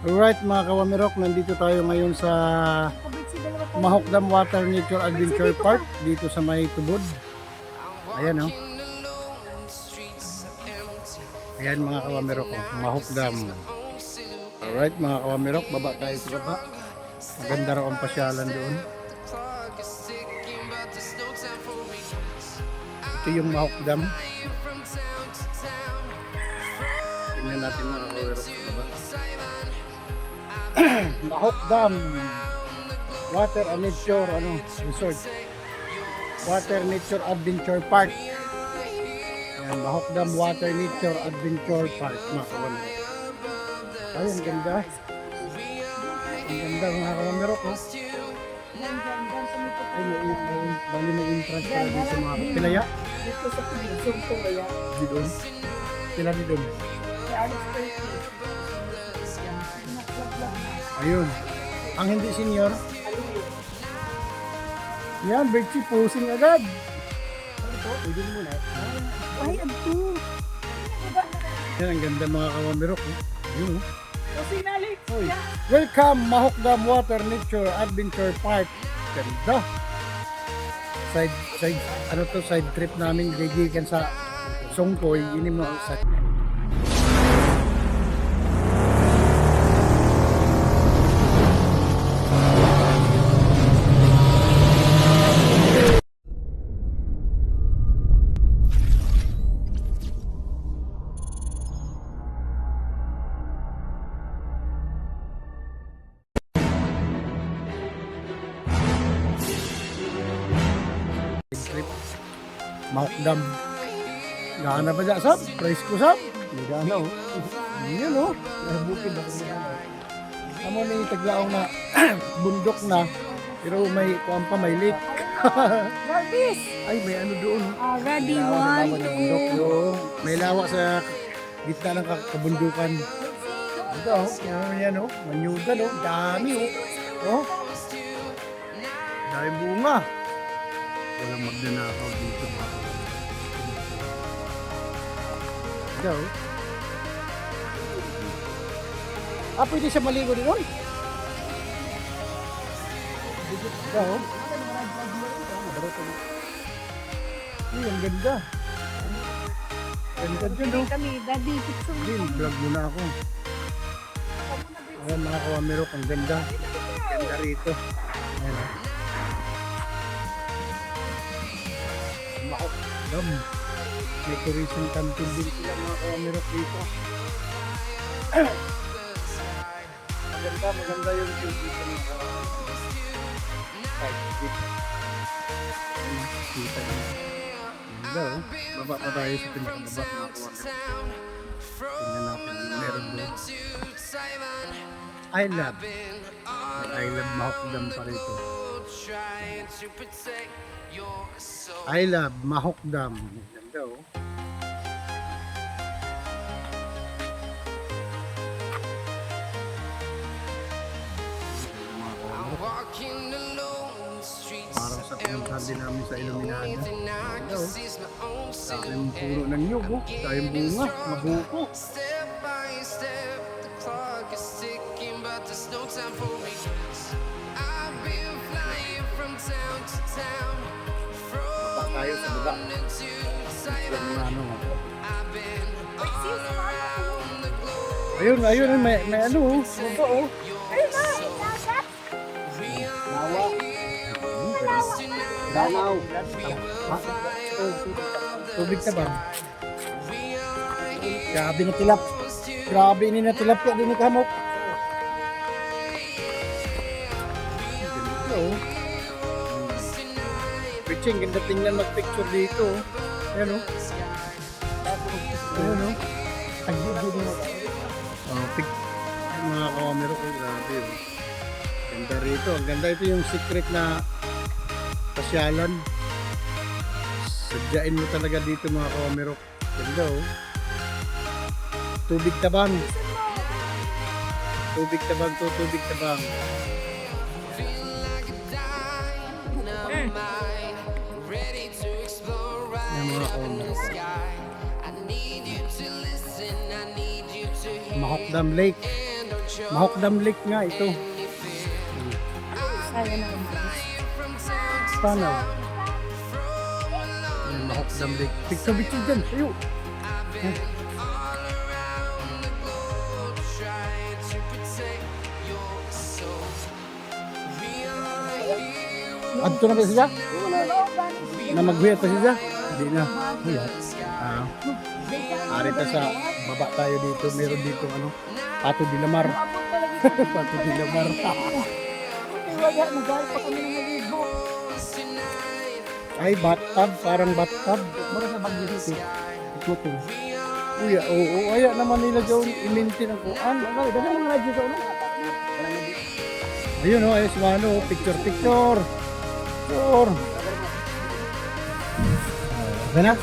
Alright mga kawamirok, nandito tayo ngayon sa Mahokdam Water Nature Adventure Park dito sa may tubod. Ayan oh. Ayan mga kawamirok, oh, Mahokdam. Alright mga kawamirok, baba tayo sa baba. Maganda raw ang pasyalan doon. Ito yung Mahokdam. Tingnan natin mga kawamirok baba. Mahok Dam. Water and Nature ano, Resort. Water Nature Adventure Park. Ayan, Mahok Dam Water Nature Adventure Park mga kawamirok ay ang ganda. Ang ganda mga kawamirok oh. ay may, may, bali may entrance para dito mga pilaya Dito sa Pilisong ko kaya. di doon pila di ayun ang hindi senior yan Bertie posing agad pwede mo na Ay, ito. Diba na? yan ang ganda mga kawamirok oh. ayun oh nalik. Hoy. Welcome Mahokdam Water Nature Adventure Park. Ganda. Side side ano to side trip namin gigikan sa Songkoy ini mo sa Mahokdam. Gana ba dyan, Sab? Price ko, Sab? Hindi gana, oh. Yan, oh. Nabukid ako niya. Amo yung taglaong na bundok na. Pero may kuwan pa, may lake. Barbis! Ay, may ano doon. oh. Ah, ready, one, two. May lawa sa gitna ng ka- kabundukan. Ito, oh. Yan, yan, oh. Manyugan, oh. Dami, oh. Oh. Dami bunga. Walang magnanakaw dito, mga oh. Ah, pwede siya maligo din? Ito, oh. Ay, ang ganda. Ganda dyan, oh. Kami, daddy, picture mo. Din, vlog muna ako. Ayan mga kawamirok, ang ganda. Ganda rito. Ayan. Mahok. Dam. May tourism camping din sila mga kawamirok dito. maganda, maganda yung view dito mga. Side view. Ayan, Kita nyo. Ganda oh. Baba pa tayo sa pinakababa mga kawamirok. Tingnan natin yung meron doon. I love. I love Mahokdam pa rito. I love Mahokdam. Ganda oh. Parang sa din namin sa Iluminada. Ganda oh. Dahil puro ng nyug oh. Dahil bunga, mabuko. Yung mga ano. Ayun, ayun, may, may ano oh. Baba oh. Lawa. Danaw. Ha? Tubig na ba? Grabe na tilap. Grabe ini na tilap ka din kamok. Piching, ganda tingnan mag-picture dito. Ayan oh. Ayan oh. Ang ganda mo. Oh, pic mga kamero ko, grabe oh. Ganda rito. Ang ganda ito yung secret na pasyalan. Sadyain mo talaga dito mga kamero. Ganda oh. Tubig tabang. Tubig tabang to, tubig tabang. Mga kamero. Mahokdam Lake. Mahokdam Lake nga ito. Saya na. Paano? Ayan, Mahokdam Lake. Picture dyan. Yan. Adto na ba siya? Na magbuhat pa siya? Hindi na. Wala. Ah. Ari ta sa baba tayo dito. Meron dito ano? Pato di lamar. Pato di lamar. Wala, nag-aaral pa kami ng maligo. Ay, bathtub. Parang bathtub. Mara sa bagyo dito. Ikutin. Uy, oo, oo. Aya naman nila dyan imintin ang kuan. Ano, dami mga radyo sa ulo. Ayun oh, ayos ano, picture picture. Picture. Okay na?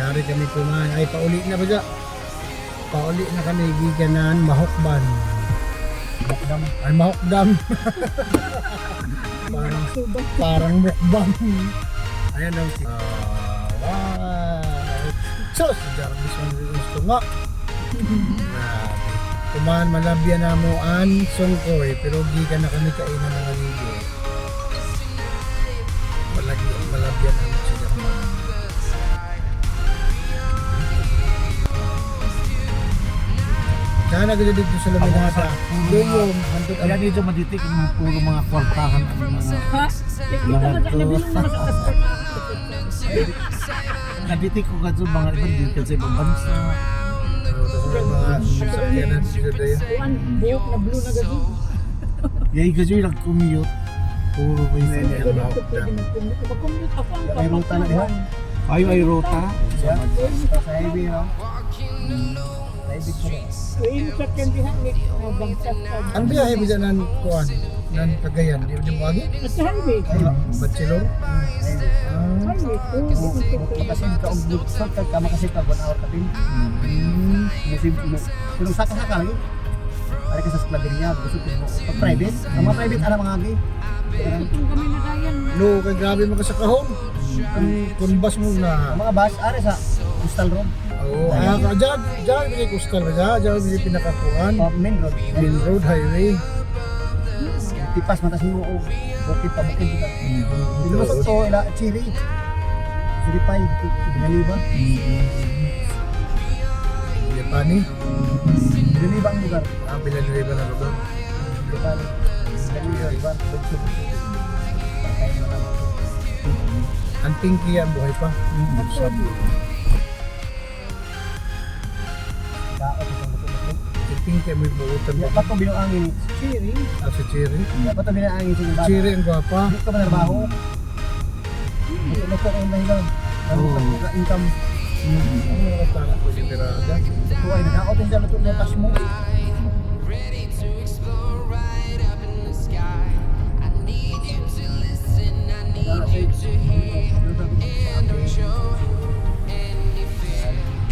Yari kami kumain. Ay, pauli na ba dyan? Pauli na kami giganan, mahokban. Mahokdam. Ay, mahokdam. parang, parang mukbang. Ayan daw si... Ah, wow. So, si Jarvis ang gusto nga. Kumahan malabyan na mo an sungkoy pero di ka na kami kainan ng aligo. Malagyan, malabyan na mo siya kumahan. Kaya na dito sa Laminata. Yung hantod Kaya dito maditik yung puro mga kwartahan ang mga Mga mga naditik ko kadto mga ibang di kasi ibang bansa. mga sakyanan sila daya. Buhok na blue na gabi. Yay kasi yung nag-commute. Puro may. Ito pwede mag-commute. Pag-commute ako ang May ruta na diha? Ay, ay rota. Sa highway no? Sa. Ang biyahe dyan ng kuan? Ng Cagayan? Di ba mo agi? At sa highway. Bachelor? Ah. Highway. Kasi ka og buksan ka ka makasi ka one hour ka din. Hmm. Musib mo. Pero saka saka lagi. Ari ka sa skladeria, gusto ko mo. Pag private, ang mga private ana mga agi. Kung kami. No, kay grabe mo ka sa kahon. Ang kunbas mo Ang na. mga bus ari sa Coastal Road, Oo, ah, ka dyan, dyan, hindi coastal na dyan, dyan, hindi pinakakuan. uh, main road. Main road, highway. Tipas matas mo og bukid pa bukid ka. Hindi mo sa to ila Chiri. Chiri pay, Binaliba. Yapani, Binaliba ang lugar. ang pinalibre ba na lugar? Na naman. Ang pinky yan, buhay pa. Sabi. Kaot itong bukid. Si pinky may buutan Ya pa. pa to binuangin. Chiri. Ah, si. Ya pa to binuangin sa bata. Cherry ang gwapa. Hindi ka ba narbaho? Hindi ka ba narbaho? Ano income? Ang mga tara tas mo.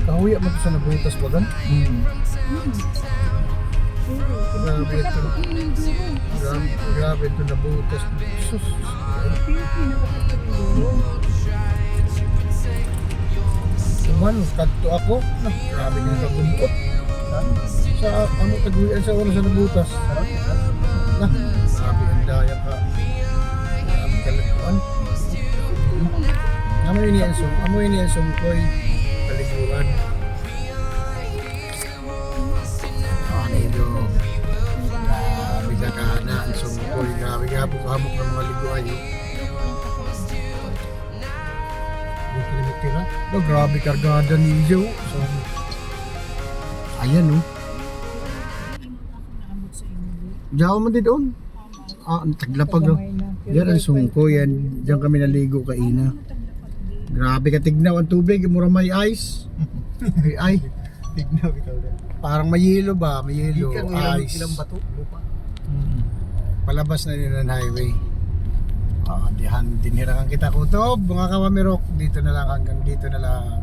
Kahuya mo sa nabutas ba gan? Grabe ito. Grabe, grabe ito nabutas. Sus. Kuman, kadto ako. Nah, grabe nga kagumpot. Sa ano taguyan sa oras sa nabutas. Nah, grabe ang daya ka. Grabe kalikuan. Amoy ni Ensong, amoy ni Ensong ko'y kaliguan. Anido. Grabe ka ka na Ensong ko'y grabe ka hamok ng mga liguan. Yung kilometera. No, grabe kargada ninyo. So, ayan oh. Diyaw mo din doon. Ah, ang taglapag oh. Diyan ang sungko yan. Diyan kami naligo kaina. Grabe ka tignaw ang tubig. Mura may ice. May ay. Tignan ikaw din. Parang may yelo ba? May yelo. Ice. ilang bato, lupa. Palabas na nila ng highway. Ah, dihan dinhirangan kita ko to. Mga kawamirok, dito na lang hanggang dito na lang.